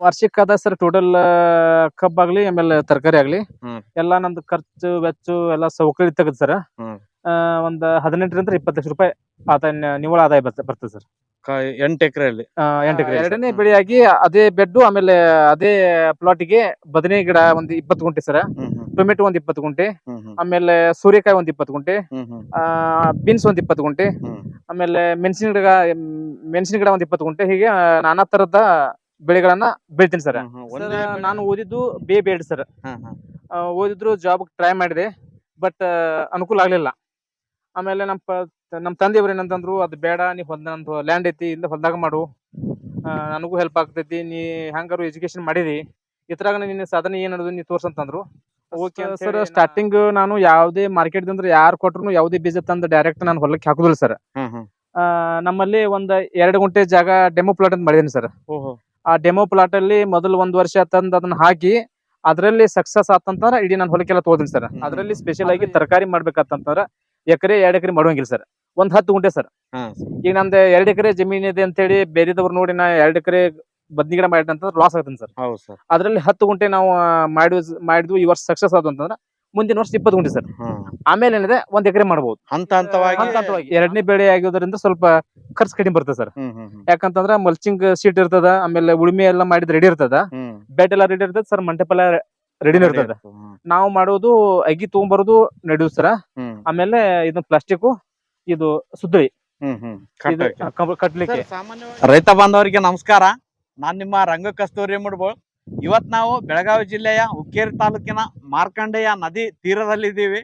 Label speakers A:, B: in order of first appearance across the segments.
A: ವಾರ್ಷಿಕ ಅದ sir total ಕಬ್ಬಾಗ್ಲಿ ಆಮೇಲೆ ತರಕಾರಿ ಆಗ್ಲಿ
B: ಹ್ಮ್.
A: ಎಲ್ಲಾ ನಮ್ದು ಖರ್ಚು ವೆಚ್ಚ ಎಲ್ಲಾ ಸೌಕರ್ಯ ತೆಗದ್ ಸರ್.
B: ಹ್ಮ್.
A: ಒಂದ್ ಹದಿನೆಂಟರಿಂದ ಇಪ್ಪತ್ತು ಲಕ್ಷ ರೂಪಾಯಿ ಆದಾಯ ನ- ನಿವ್ವಳ ಆದಾಯ ಬರ್ತದೆ ಬರ್ತದೆ ಸರ್.
B: ಎಂಟು ಎಕರೆಯಲ್ಲಿ.
A: ಎಂಟು ಎಕರೆ ಎರಡನೇ
B: ಹ್ಮ್.
A: ಬೆಳೆಯಾಗಿ ಅದೇ ಬೆಡ್ ಆಮೇಲೆ ಅದೇ ಪ್ಲಾಟಿಗೆ ಬದನೆ ಗಿಡ ಒಂದ್ ಇಪ್ಪತ್ತು ಗುಂಟೆ ಸರ್. ಟೊಮೆಟೊ ಒಂದ್ ಇಪ್ಪತ್ತು ಗುಂಟೆ ಆಮೇಲೆ ಸೂರ್ಯಕಾಯಿ ಒಂದ್ ಇಪ್ಪತ್ತು ಗುಂಟೆ ಬೀನ್ಸ್ ಒಂದ್ ಇಪ್ಪತ್ತು ಗುಂಟೆ ಆಮೇಲೆ ಮೆಣಸಿನ ಗಿಡ ಮೆಣಸಿನ ಗಿಡ ಒಂದ್ ಇಪ್ಪತ್ತು ಗುಂಟೆ ಹೀಗೆ ನಾನಾ ತರದ ಬೆಳೆಗಳನ್ನ ಬೆಳಿತೀನಿ ಸರ್. ನಾನು ಓದಿದ್ದು ಬೇ ಬಿ ಎಡ್ ಸರ್ ಓದಿದ್ರು ಜಾಬ್ ಟ್ರೈ ಮಾಡಿದೆ ಬಟ್ ಅನುಕೂಲ ಆಗ್ಲಿಲ್ಲ. ಆಮೇಲೆ ನಮ್ಮ ಪ ನಮ್ಮ ತಂದೆಯವ್ರು ಏನಂತಂದ್ರು ಅದು ಬೇಡ ನೀ ಹೊಲ್ದ ನಂದು ಲ್ಯಾಂಡ್ ಐತಿ ಇಲ್ಲ ಹೊಲ್ದಾಗ ಮಾಡು. ನನಗೂ ಹೆಲ್ಪ್ ಆಗ್ತೈತಿ ನೀ ಹೆಂಗಾರು ಎಜುಕೇಶನ್ ಮಾಡಿದಿ. ಇದ್ರಾಗ ನಿನ್ನ ಸಾಧನೆ ಏನ್ ಅನ್ನೋದು ನೀ ತೋರ್ಸಂತಂದ್ರು ಓಕೆ ಸರ್ ಸ್ಟಾರ್ಟಿಂಗ್ ನಾನು ಯಾವುದೇ ಮಾರ್ಕೆಟ್ ಅಂದ್ರೆ ಯಾರು ಕೊಟ್ರು ಯಾವುದೇ ಬೀಜ ತಂದು ಡೈರೆಕ್ಟ್ ನಾನು ಹೊಲಕ್ಕೆ ಹಾಕುದಿಲ್ಲ ಸರ್. ನಮ್ಮಲ್ಲಿ ಒಂದ್ ಎರಡು ಗುಂಟೆ ಜಾಗ ಡೆಮೋ ಪ್ಲಾಟ್ ಅಂತ ಮಾಡಿದೀನಿ ಸರ್.
B: ಓಹೋ.
A: ಆ ಡೆಮೋ ಪ್ಲಾಟ್ ಅಲ್ಲಿ ಮೊದಲು ಒಂದ್ ವರ್ಷ ತಂದು ಅದನ್ನ ಹಾಕಿ ಅದರಲ್ಲಿ ಸಕ್ಸಸ್ ಆತಂತಂದ್ರ ಇಡೀ ನಾನು ಹೊಲಕ್ಕೆಲ್ಲ ತೋದಿನಿ ಸರ್. ಅದರಲ್ಲಿ ಸ್ಪೆಷಲ್ ಆಗಿ ತರಕಾರಿ ಮಾಡ್ಬೇಕಂತಂದ್ರ ಎಕರೆ ಎರಡ್ ಎಕರೆ ಮಾಡುವಂಗಿಲ್ಲ ಸರ್ ಒಂದ್ ಹತ್ತು ಗುಂಟೆ ಸರ್ ಈಗ ನಂದು ಎರಡ್ ಎಕರೆ ಜಮೀನ್ ಇದೆ ಅಂತ ಹೇಳಿ ಬೇರೆದವ್ರು ನೋಡಿ ನಾ ಎರಡ್ ಎಕರೆ ಬದ್ನಿ ಗಿಡ ಮಾಡಿದಂತಂದ್ರೆ ಲಾಸ್ ಆಗ್ತೀನಿ ಸರ್
B: ಹೌದು ಸರ್
A: ಅದ್ರಲ್ಲಿ ಹತ್ತು ಗುಂಟೆ ನಾವು ಮಾಡಿದ್ವಿ ಮಾಡಿದ್ವು ಈ ವರ್ಷ ಸಕ್ಸಸ್ ಆದ ಅಂತಂದ್ರೆ ಮುಂದಿನ ವರ್ಷ ಇಪ್ಪತ್ತು ಗುಂಟೆ ಸರ್. ಆಮೇಲೆ ಏನಿದೆ ಒಂದ್ ಎಕರೆ ಮಾಡಬಹುದು
B: ಹಂತ ಹಂತವಾಗಿ
A: ಹಂತ ಹಂತವಾಗಿ ಎರಡನೇ ಬೆಳೆ ಆಗಿರೋದ್ರಿಂದ ಸ್ವಲ್ಪ ಖರ್ಚು ಕಡಿಮೆ ಬರ್ತದೆ ಸರ್. ಯಾಕಂತಂದ್ರೆ ಮಲ್ಚಿಂಗ್ ಶೀಟ್ ಇರ್ತದ ಆಮೇಲೆ ಉಳುಮೆ ಎಲ್ಲ ಮಾಡಿದ್ ರೆಡಿ ಇರ್ತದ. ಬೆಡ್ ಎಲ್ಲ ರೆಡಿ ಇರ್ತದ ಸರ್ ಮಂಟಪ ಎಲ್ಲ ರೆಡಿನೂ ಇರ್ತದ. ನಾವು ಮಾಡೋದು ಅಗಿ ತಗೊಂಬರೋದು ನಡೆಯುದು ಸರ್. ಆಮೇಲೆ ಇದನ್ನ ಪ್ಲಾಸ್ಟಿಕ್ ಇದು ಸುದ್ದಳಿ ಕಟ್ಲಿಕ್ಕೆ.
B: ರೈತ ಬಾಂಧವರಿಗೆ ನಮಸ್ಕಾರ. ನಾನ್ ನಿಮ್ಮ ರಂಗ ಕಸ್ತೂರಿ ಮುಡ್ಬೋಳ್ ಇವತ್ ನಾವು ಬೆಳಗಾವಿ ಜಿಲ್ಲೆಯ ಹುಕ್ಕೇರಿ ತಾಲೂಕಿನ ಮಾರ್ಕಂಡೆಯ ನದಿ ತೀರದಲ್ಲಿದ್ದೀವಿ.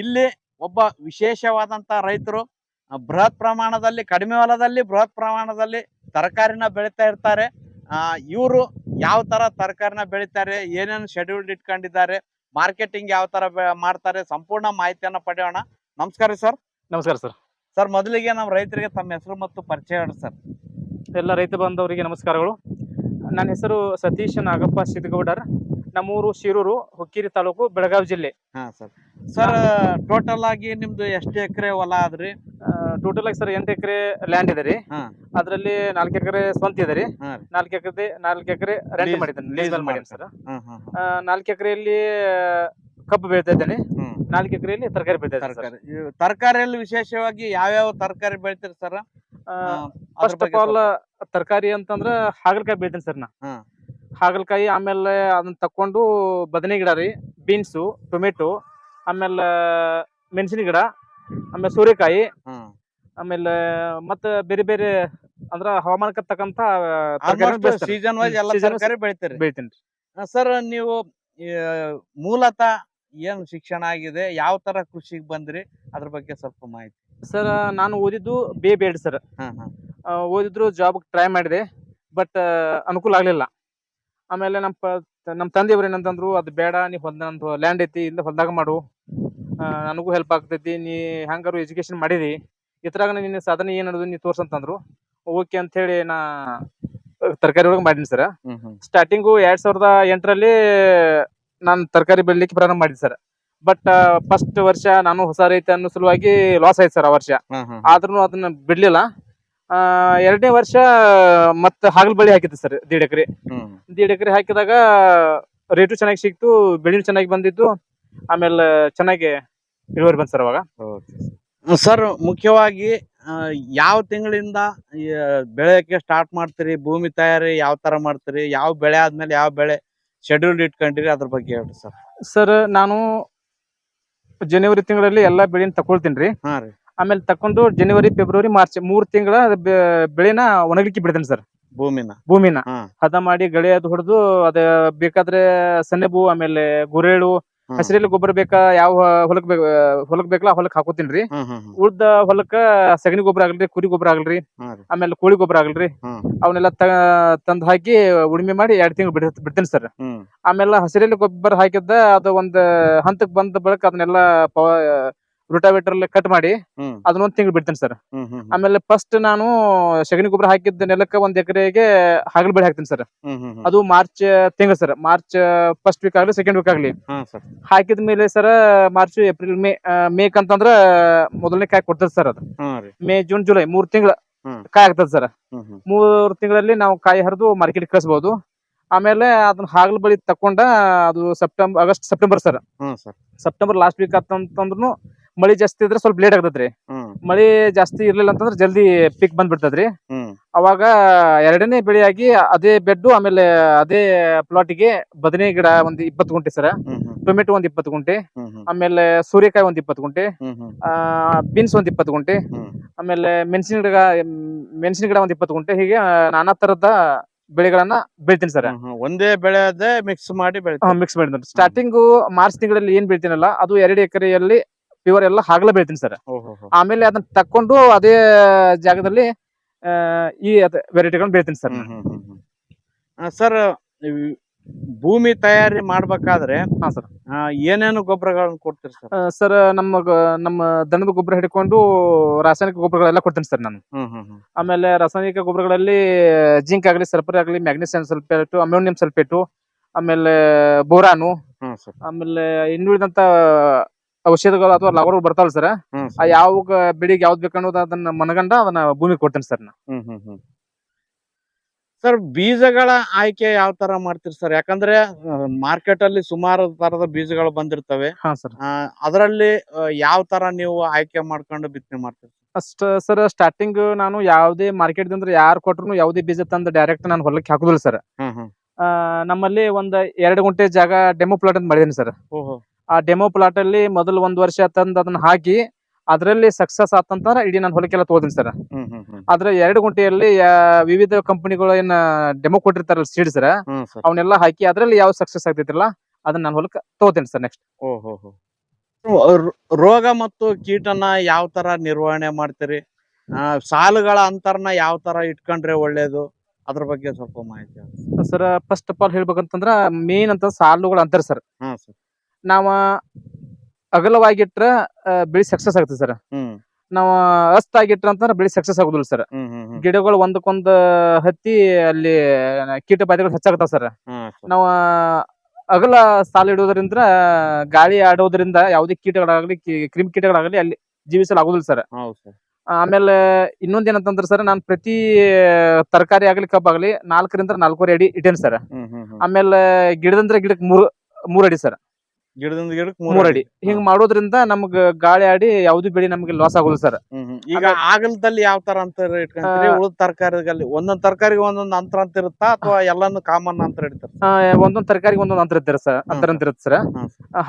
B: ಇಲ್ಲಿ ಒಬ್ಬ ವಿಶೇಷವಾದಂತ ರೈತರು ಬೃಹತ್ ಪ್ರಮಾಣದಲ್ಲಿ ಕಡಿಮೆ ಹೊಲದಲ್ಲಿ ಬೃಹತ್ ಪ್ರಮಾಣದಲ್ಲಿ ತರಕಾರಿನ ಬೆಳೀತಾ ಇರ್ತಾರೆ. ಇವರು ಯಾವ ತರ ತರಕಾರಿನ ಬೆಳೀತಾರೆ ಏನೇನು ಶೆಡ್ಯೂಲ್ ಇಟ್ಕೊಂಡಿದ್ದಾರೆ ಮಾರ್ಕೆಟಿಂಗ್ ಯಾವ ತರ ಮಾಡ್ತಾರೆ ಸಂಪೂರ್ಣ ಮಾಹಿತಿಯನ್ನ ಪಡೆಯೋಣ. ನಮಸ್ಕಾರ ಸರ್.
A: ನಮಸ್ಕಾರ ಸರ್.
B: ಸರ್ ಮೊದಲಿಗೆ ನಮ್ಮ ರೈತರಿಗೆ ತಮ್ಮ ಹೆಸರು ಮತ್ತು ಪರಿಚಯ ಹೇಳಿ ಸರ್.
A: ಎಲ್ಲ ರೈತ ಬಾಂಧವರಿಗೆ ನಮಸ್ಕಾರಗಳು. ನನ್ನ ಹೆಸರು ಸತೀಶ್ ನಾಗಪ್ಪ ಸಿದ್ದಗೌಡರ್ ನಮ್ಮೂರು ಶಿರೂರು ಹುಕ್ಕೇರಿ ತಾಲೂಕು ಬೆಳಗಾವಿ ಜಿಲ್ಲೆ.
B: ಹಾ ಸರ್. ಸರ್ ಟೋಟಲ್ ಆಗಿ ನಿಮ್ದು ಎಷ್ಟು ಎಕರೆ ಹೊಲ ಆದ್ರಿ?
A: ಟೋಟಲ್ ಆಗಿ ಸರ್ ಎಂಟು ಎಕರೆ ಲ್ಯಾಂಡ್ ಇದೆ ರೀ.
B: ಹಾ.
A: ಅದರಲ್ಲಿ ನಾಲ್ಕು ಎಕರೆ ಸ್ವಂತ ಇದೆ ರೀ.
B: ಹಾ ರೀ.
A: ನಾಲ್ಕು ಎಕರೆ ನಾಲ್ಕು ಎಕರೆ ರೆಂಟ್
B: Lease-
A: ಮಾಡಿದ್ದೇನೆ
B: lease
A: ಲೀಸ್ ಮಾಡಿದ್ದೇನೆ ಸರ್. ನಾಲ್ಕು ಎಕರೆಯಲ್ಲಿ ಕಬ್ಬು ಬೆಳಿತಾ ಇದ್ದೇನೆ.
B: ಹ್ಮ್.
A: ನಾಲ್ಕು ಎಕರೆಯಲ್ಲಿ ತರಕಾರಿ ಬೆಳಿತಾ ಇದ್ದೇನೆ ಸರ್.
B: ತರಕಾರಿ. ಇವ್ ತರಕಾರಿಯಲ್ಲಿ ವಿಶೇಷವಾಗಿ ಯಾವ್ಯಾವ ತರಕಾರಿ ಬೆಳಿತೀರಿ ಸರ್?
A: ಫಸ್ಟ್ ಆಫ್ ಆಲ್ ತರಕಾರಿ ಅಂತಂದ್ರ ಹಾಗಲಕಾಯಿ ಬೆಳಿತೀನಿ ಸರ್ ನಾ.
B: ಹಾ.
A: ಹಾಗಲಕಾಯಿ ಆಮೇಲೆ ಅದನ್ನ ತಕೊಂಡು ಬದನೆ ಗಿಡ ರೀ ಬೀನ್ಸು ಟೊಮೆಟೊ ಆಮೇಲೆ ಮೆಣಸಿನ ಗಿಡ ಆಮೇಲೆ ಸೂರ್ಯಕಾಯಿ ಆಮೇಲೆ ಮತ್ತ ಬೇರೆ ಬೇರೆ ಅಂದ್ರ ಹವಾಮಾನಕ್ಕೆ ತಕ್ಕಂತ ತರಕಾರಿ
B: ಸೀಸನ್ ವೈಸ್ ಎಲ್ಲ
A: Season wise
B: ತರಕಾರಿ ಬೆಳಿತೀರಿ.
A: ಬೆಳಿತೀನಿ
B: ಸರ್ ನೀವು ಮೂಲತಃ ಏನು ಶಿಕ್ಷಣ ಆಗಿದೆ ಯಾವ ತರ ಕೃಷಿಗೆ ಬಂದ್ರಿ ಅದ್ರ ಬಗ್ಗೆ ಸ್ವಲ್ಪ ಮಾಹಿತಿ.
A: ಸರ್ ನಾನು ಓದಿದ್ದು ಬೇ ಬಿ ಎಡ್ ಸರ್
B: ಹಾ ಹಾ.
A: ಓದಿದ್ರು ಜಾಬ್ ಟ್ರೈ ಮಾಡಿದೆ ಬಟ್ ಅನುಕೂಲ ಆಗಲಿಲ್ಲ. ಆಮೇಲೆ ನಮ್ಮ ಪ ನಮ್ಮ ತಂದೆಯವ್ರು ಏನಂತಂದ್ರು ಅದು ಬೇಡ ನೀ ಹೊಲ್ದ ನಂದು ಲ್ಯಾಂಡ್ ಐತಿ ಇಲ್ಲ ಹೊಲ್ದಾಗ ಮಾಡು. ನನಗೂ ಹೆಲ್ಪ್ ಆಗ್ತೈತಿ ನೀ ಹೆಂಗಾರು ಎಜುಕೇಶನ್ ಮಾಡಿದಿ. ಇದ್ರಾಗ ನಿನ್ನ ಸಾಧನೆ ಏನ್ ಅನ್ನೋದು ನೀ ತೋರ್ಸಂತಂದ್ರು ಓಕೆ ಅಂತ ಹೇಳಿ ನಾ ತರಕಾರಿ ಒಳಗೆ ಮಾಡಿನಿ ಸರ್. ಸ್ಟಾರ್ಟಿಂಗು ಎರಡ್ ಸಾವಿರದ ಎಂಟರಲ್ಲಿ ನಾನು ತರಕಾರಿ ಬೆಳಿಲಿಕ್ಕೆ ಪ್ರಾರಂಭ ಮಾಡಿದ್ದೆ ಸರ್. ಬಟ್ ಫಸ್ಟ್ ವರ್ಷ ನಾನು ಹೊಸ ರೈತ ಅನ್ನೋ ಸಲುವಾಗಿ ಲಾಸ್ ಆಯ್ತು ಸರ್ ಆ ವರ್ಷ. ಆದ್ರೂ ಅದನ್ನ ಬಿಡ್ಲಿಲ್ಲ. ಎರಡನೇ ವರ್ಷ ಮತ್ತೆ ಹಾಗಲ್ ಬಳ್ಳಿ ಹಾಕಿದ್ದೆ ಸರ್ ದೀಡ್ ಎಕರೆ
B: ಹ್ಮ್.
A: ದೀಡ್ ಎಕರೆ ಹಾಕಿದಾಗ ರೇಟು ಚೆನ್ನಾಗಿ ಸಿಕ್ತು ಬೆಳೆನೂ ಚೆನ್ನಾಗಿ ಬಂದಿತ್ತು ಆಮೇಲೆ ಚೆನ್ನಾಗಿ ಇಳುವರಿ ಬಂತು ಸರ್ ಅವಾಗ.
B: ಸರ್. ಮುಖ್ಯವಾಗಿ ಯಾವ ತಿಂಗಳಿಂದ ಬೆಳೆಯಕ್ಕೆ ಸ್ಟಾರ್ಟ್ ಮಾಡ್ತೀರಿ ಭೂಮಿ ತಯಾರಿ ಯಾವ ತರ ಮಾಡ್ತೀರಿ ಯಾವ ಬೆಳೆ ಆದ್ಮೇಲೆ ಯಾವ ಬೆಳೆ ಶೆಡ್ಯೂಲ್ ಇಟ್ಕೊಂಡಿರಿ ಅದ್ರ ಬಗ್ಗೆ ಹೇಳ್ರಿ ಸರ್.
A: ಸರ್ ನಾನು ಜನವರಿ ತಿಂಗಳಲ್ಲಿ ಎಲ್ಲಾ ಬೆಳೆನ ತಕೊಳ್ತೀನಿ ರೀ.
B: ಹಾ ರೀ.
A: ಆಮೇಲೆ ತಕೊಂಡು ಜನವರಿ ಫೆಬ್ರವರಿ ಮಾರ್ಚ್ ಮೂರ್ ತಿಂಗಳ ಬೆಳೆನ ಒಣಗಲಿಕ್ಕೆ ಬಿಡ್ತೇನೆ ಸರ್
B: ಭೂಮಿನ
A: ಭೂಮಿನ
B: ಹಾ.
A: ಹದ ಮಾಡಿ ಗಳೆ ಅದು ಹೊಡೆದು ಅದ ಬೇಕಾದ್ರೆ ಸೆಣಬು ಆಮೇಲೆ ಗುರೇಳು
B: ಹ್ಮ್.
A: ಹಸಿರೆಲೆ ಗೊಬ್ಬರ ಬೇಕಾ ಯಾವ ಹೊಲಕ್ ಬೇಕ ಹೊಲಕ್ ಬೇಕಲ್ಲ ಆ ಹೊಲಕ್ ಹಾಕೋತೀನಿ ರೀ
B: ಹ್ಮ್ ಹ್ಮ್ ಹ್ಮ್.
A: ಉಳ್ದ ಹೊಲಕ್ಕ ಸಗಣಿ ಗೊಬ್ಬರ ಆಗಲ್ರಿ ಕುರಿ ಗೊಬ್ಬರ ಆಗಲ್ರಿ
B: ಹಾ ರೀ.
A: ಆಮೇಲೆ ಕೋಳಿ ಗೊಬ್ಬರ ಆಗಲ್ರಿ
B: ಹ್ಮ್.
A: ಅವನ್ನೆಲ್ಲ ತಂದ ಹಾಕಿ ಉಳುಮೆ ಮಾಡಿ ಎರಡ್ ತಿಂಗಳು ಬಿಡ ಬಿಡ್ತೇನೆ ಸರ್
B: ಹ್ಮ್
A: ಆಮೇಲೆ ಹಸಿರೆಲೆ ಗೊಬ್ಬರ ಹಾಕಿದ್ದ ಅದು ಒಂದ್ ಹಂತಕ್ ಬಂದ ಬಳಿಕ ಅದನ್ನೆಲ್ಲ ರುಟಾವೇಟರ್ ಕಟ್ ಮಾಡಿ
B: ಹ್ಮ್.
A: ಅದನ್ನ ಒಂದ್ ತಿಂಗಳು ಬಿಡ್ತೇನೆ ಸರ್
B: ಹ್ಮ್ ಹ್ಮ್ ಹ್ಮ್.
A: ಆಮೇಲೆ ಫಸ್ಟ್ ನಾನು ಸಗಣಿ ಗೊಬ್ಬರ ಹಾಕಿದ್ದ ನೆಲಕ್ಕ ಒಂದ್ ಎಕರೆಗೆ ಹಾಗಲ್ ಬೆಳೆ ಹಾಕ್ತೀನಿ ಸರ್
B: ಹ್ಮ್ ಹ್ಮ್ ಹ್ಮ್.
A: ಅದು ಮಾರ್ಚ್ ತಿಂಗಳು ಸರ್ ಮಾರ್ಚ್ ಫಸ್ಟ್ ವೀಕ್ ಆಗ್ಲಿ ಸೆಕೆಂಡ್ ವೀಕ್ ಆಗ್ಲಿ.
B: ಹಾ ಸರ್
A: ಹಾಕಿದ ಮೇಲೆ sir March April May make ಅಂತಂದ್ರ ಮೊದಲನೇ ಕಾಯಿ ಕೊಡ್ತದೆ ಸರ್ ಅದು.
B: ಹಾ ರೀ.
A: ಮೇ ಜೂನ್ ಜುಲೈ ಮೂರ್ ತಿಂಗಳ
B: ಹ್ಮ್.
A: ಕಾಯಿ ಆಗ್ತದೆ ಸರ್
B: ಹ್ಮ್ ಹ್ಮ್.
A: ಮೂರ್ ತಿಂಗಳಲ್ಲಿ ನಾವು ಕಾಯಿ ಹರಿದು ಮಾರ್ಕೆಟ್ ಕಳಿಸಬಹುದು ಆಮೇಲೆ ಅದನ್ನ ಹಾಗಲ್ ಬಳಿ ತಕೊಂಡ ಅದು ಸೆಪ್ಟೆಂಬರ್ ಆಗಸ್ಟ್ ಸೆಪ್ಟೆಂಬರ್ ಸರ್
B: ಹ್ಮ್ ಸರ್
A: ಸೆಪ್ಟೆಂಬರ್ ಲಾಸ್ಟ್ ವೀಕ್ ಆತಂತಂದ್ರು ಮಳಿ ಜಾಸ್ತಿ ಇದ್ರೆ ಸ್ವಲ್ಪ ಲೇಟ್ ಆಗ್ತದ್ರಿ. ಮಳಿ ಜಾಸ್ತಿ ಇರ್ಲಿಲ್ಲ ಅಂತಂದ್ರೆ ಜಲ್ದಿ ಪಿಕ್ ಬಂದ್ಬಿಡ್ತದ್ರಿ. ಅವಾಗ ಎರಡನೇ ಬೆಳೆಯಾಗಿ ಅದೇ ಬೆಡ್ ಆಮೇಲೆ ಅದೇ ಪ್ಲಾಟಿಗೆ ಬದನೆ ಗಿಡ ಒಂದ್ ಇಪ್ಪತ್ತು ಗುಂಟೆ ಸರ. ಟೊಮೆಟೊ ಒಂದ್ ಇಪ್ಪತ್ತು ಗುಂಟೆ. ಆಮೇಲೆ ಸೂರ್ಯಕಾಯಿ ಒಂದ್ ಇಪ್ಪತ್ತು ಗುಂಟೆ. ಬೀನ್ಸ್ ಒಂದ್ ಇಪ್ಪತ್ತು ಗುಂಟೆ. ಆಮೇಲೆ ಮೆಣಸಿನ ಗಿಡ ಮೆಣಸಿನ ಗಿಡ ಒಂದ್ ಇಪ್ಪತ್ತು ಗುಂಟೆ. ಹೀಗೆ ನಾನಾ ತರದ ಬೆಳೆಗಳನ್ನ ಬೆಳಿತೀನಿ ಸರ್.
B: ಒಂದೇ ಬೆಳೆದೇ ಮಿಕ್ಸ್ ಮಾಡಿ
A: ಮಿಕ್ಸ್ ಮಾಡಿದ್ರು ಸ್ಟಾರ್ಟಿಂಗ್ ಮಾರ್ಚ್ ತಿಂಗಳಲ್ಲಿ ಏನ್ ಬೆಳಿತೀನಲ್ಲ ಅದು ಎರಡು ಎಕರೆಯಲ್ಲಿ ಪ್ಯೂರ್ ಎಲ್ಲ ಹಾಗಲ ಬೆಳಿತೀನಿ ಸರ್. ಆಮೇಲೆ ಅದನ್ನ ತಕ್ಕೊಂಡು ಅದೇ ಜಾಗದಲ್ಲಿ ಈ ವೆರೈಟಿಗಳನ್ನ ಬೆಳಿತೀನಿ ಸರ್
B: ಸರ್ ಭೂಮಿ ತಯಾರಿ ಮಾಡ್ಬೇಕಾದ್ರೆ
A: ಹಾ ಸರ್.
B: ಏನೇನು ಗೊಬ್ಬರಗಳನ್ನ ಕೊಡ್ತೀರಿ ಸರ್?
A: ಸರ್ ನಮ್ಮ ನಮ್ಮ ದನದ ಗೊಬ್ಬರ ಹಿಡ್ಕೊಂಡು ರಾಸಾಯನಿಕ ಗೊಬ್ಬರಗಳೆಲ್ಲ ಕೊಡ್ತೀನಿ ಸರ್ ನಾನು. ಆಮೇಲೆ ರಾಸಾಯನಿಕ ಗೊಬ್ಬರಗಳಲ್ಲಿ ಜಿಂಕ್ ಆಗಲಿ ಸಲ್ಫರ್ ಆಗಲಿ ಮ್ಯಾಗ್ನೀಸಿಯಂ ಸಲ್ಫೇಟು ಅಮೋನಿಯಂ ಸಲ್ಫೇಟು ಆಮೇಲೆ ಬೋರಾನು ಆಮೇಲೆ ಇನ್ನುಳಿದಂತ ಔಷಧಗಳು ಅಥವಾ ಲವರ್ ಬರ್ತಾವಲ್ಲ ಸರ್?
B: ಹ್ಮ್
A: ಆ ಯಾವ ಬೆಳಿಗ್ ಯಾವ್ದು ಬೇಕನ್ನೋದು ಅದನ್ನ ಮನಗಂಡ ಅದನ್ನ ಭೂಮಿ ಕೊಡ್ತೇನೆ ಸರ್ ನಾ.
B: ಹ್ಮ್ ಹ್ಮ್ ಹ್ಮ್. ಸರ್ ಬೀಜಗಳ ಆಯ್ಕೆ ಯಾವ ತರ ಮಾಡ್ತೀರಿ ಸರ್? ಯಾಕಂದ್ರೆ ಮಾರ್ಕೆಟ್ ಅಲ್ಲಿ ಸುಮಾರು ತರದ ಬೀಜಗಳು ಬಂದಿರ್ತವೆ.
A: ಹಾ ಸರ್.
B: ಆ, ಅದರಲ್ಲಿ ಆ, ಯಾವ ತರ ನೀವು ಆಯ್ಕೆ ಮಾಡ್ಕೊಂಡು ಬಿತ್ತನೆ ಮಾಡ್ತೀರಿ
A: ಅಷ್ಟ ಸರ್ ಸ್ಟಾರ್ಟಿಂಗ್ ನಾನು ಯಾವ್ದೇ ಮಾರ್ಕೆಟ್ ಅಂದ್ರೆ ಯಾರು ಕೊಟ್ರು ಯಾವ್ದೇ ಬೀಜ ತಂದು ಡೈರೆಕ್ಟ್ ನಾನು ಹೊಲಕ್ಕೆ ಹಾಕುದಿಲ್ಲ ಸರ್.
B: ಹ್ಮ್ ಹ್ಮ್.
A: ನಮ್ಮಲ್ಲಿ ಒಂದ್ ಎರಡು ಗುಂಟೆ ಜಾಗ ಡೆಮೋ ಪ್ಲಾಟ್ ಅಂತ ಮಾಡಿದೀನಿ ಸರ್.
B: ಓಹೋ.
A: ಆ ಡೆಮೋ ಪ್ಲಾಟ್ ಅಲ್ಲಿ ಮೊದಲ ಒಂದ್ ವರ್ಷ ತಂದ್ ಅದನ್ನ ಹಾಕಿ ಅದರಲ್ಲಿ ಸಕ್ಸಸ್ ಆತಂತಂದ್ರ ಇಡೀ ನಾನು ಹೊಲಕ್ಕೆಲ್ಲ ತೋದಿನಿ ಸರ್ ಆದ್ರೆ ಎರಡು ಗುಂಟೆಯಲ್ಲಿ ವಿವಿಧ ಕಂಪನಿಗಳು ಏನ್ ಡೆಮೋ ಕೊಟ್ಟಿರ್ತಾರಲ್ಲ ಸೀಡ್ ಸರ್ ಅವನ್ನೆಲ್ಲ ಹಾಕಿ ಅದ್ರಲ್ಲಿ ಯಾವ ಸಕ್ಸಸ್ ಆಗ್ತೈತಿಲ್ಲ ಅದನ್ನ ನಾನು ಹೊಲಕ್ಕೆ ತೋತೀನಿ ಸರ್ ನೆಕ್ಸ್ಟ್
B: ರೋಗ ಮತ್ತು ಕೀಟನ ಯಾವ ತರ ನಿರ್ವಹಣೆ ಮಾಡ್ತೀರಿ? ಆ, ಸಾಲುಗಳ ಅಂತರ್ನ ಯಾವ ತರ ಇಟ್ಕೊಂಡ್ರೆ ಒಳ್ಳೇದು? ಅದ್ರ ಬಗ್ಗೆ ಸ್ವಲ್ಪ ಮಾಹಿತಿ.
A: ಸರ್ ಫಸ್ಟ್ ಆಫ್ ಆಲ್ ಹೇಳ್ಬೇಕಂತಂದ್ರ ಮೇನ್ ಅಂತ ಸಾಲುಗಳು ಅಂತಾರೆ ಸರ್
B: ಹಾ ಸರ್
A: ನಾವ ಅಗಲವಾಗಿಟ್ರ ಬೆಳಿ ಸಕ್ಸಸ್ ಆಗ್ತದೆ ಸರ್
B: ನಾವ
A: ನಾವು ಅಸ್ತಾಗಿಟ್ರ ಅಂತಂದ್ರೆ ಬೆಳಿ ಸಕ್ಸಸ್ ಆಗುದಿಲ್ಲ ಸರ್
B: ಹ್ಮ್ ಹ್ಮ್ ಹ್ಮ್.
A: ಗಿಡಗಳು ಒಂದಕ್ಕೊಂದ್ ಹತ್ತಿ ಅಲ್ಲಿ ಕೀಟ ಬಾಧೆಗಳು ಹೆಚ್ಚಾಗ್ತಾವ ಸರ್
B: ನಾವ
A: ನಾವು ಅಗಲ ಸಾಲ ಇಡೋದ್ರಿಂದ ಗಾಳಿ ಆಡೋದ್ರಿಂದ ಯಾವುದೇ ಕೀಟಗಳಾಗಲಿ ಕಿ- ಕ್ರಿಮಿ ಕೀಟಗಳಾಗಲಿ ಅಲ್ಲಿ ಜೀವಿಸಲು ಆಗುದಿಲ್ಲ ಸರ್
B: ಹೌದು ಸರ್
A: ಆಮೇಲೆ ಇನ್ನೊಂದೇನಂತಂದ್ರೆ ಸರ್ ನಾನು ಪ್ರತಿ ತರಕಾರಿ ಆಗಲಿ ಕಬ್ಬಾಗಲಿ ನಾಲ್ಕರಿಂದ ನಾಲ್ಕೂವರೆ ಅಡಿ ಇಟ್ಟೇನಿ ಸರ್
B: ಹ್ಮ್ ಹ್ಮ್ ಹ್ಮ್.
A: ಆಮೇಲೆ ಗಿಡದಂದ್ರೆ ಗಿಡಕ್ಕೆ ಮೂರು ಮೂರ್ ಅಡಿ ಸರ್
B: ಗಿಡದಿಂದ ಗಿಡಕ್ಕೆ
A: ಮೂರ್ ಅಡಿ ಹಿಂಗ್ ಮಾಡೋದ್ರಿಂದ ನಮ್ಗ ಗಾಳಿ ಆಡಿ ಯಾವ್ದು ಬೆಳಿ ನಮ್ಗೆ ಲಾಸ್ ಆಗೋದು ಸರ್.
B: ಈಗ ಆಗಲದಲ್ಲಿ ಯಾವ ತರ ಅಂತರ ಇಟ್ಕೊಂತೀರಿ? ಉಳಿದ ತರಕಾರಿಗಳಲ್ಲಿ ಒಂದೊಂದ್ ತರಕಾರಿಗೆ ಒಂದೊಂದ್ ಅಂತರ ಅಂತ ಇರುತ್ತಾ ಅಥವಾ ಎಲ್ಲಾನು ಕಾಮನ್ ಅಂತರ ಇಡ್ತಾರ
A: ಒಂದೊಂದ್ ತರಕಾರಿಗೆ ಒಂದೊಂದ್ ಅಂತರ ಇರ್ತಾರೆ ಸರ್. ಅಂತರ ಅಂತ ಇರುತ್ತೆ ಸರ್.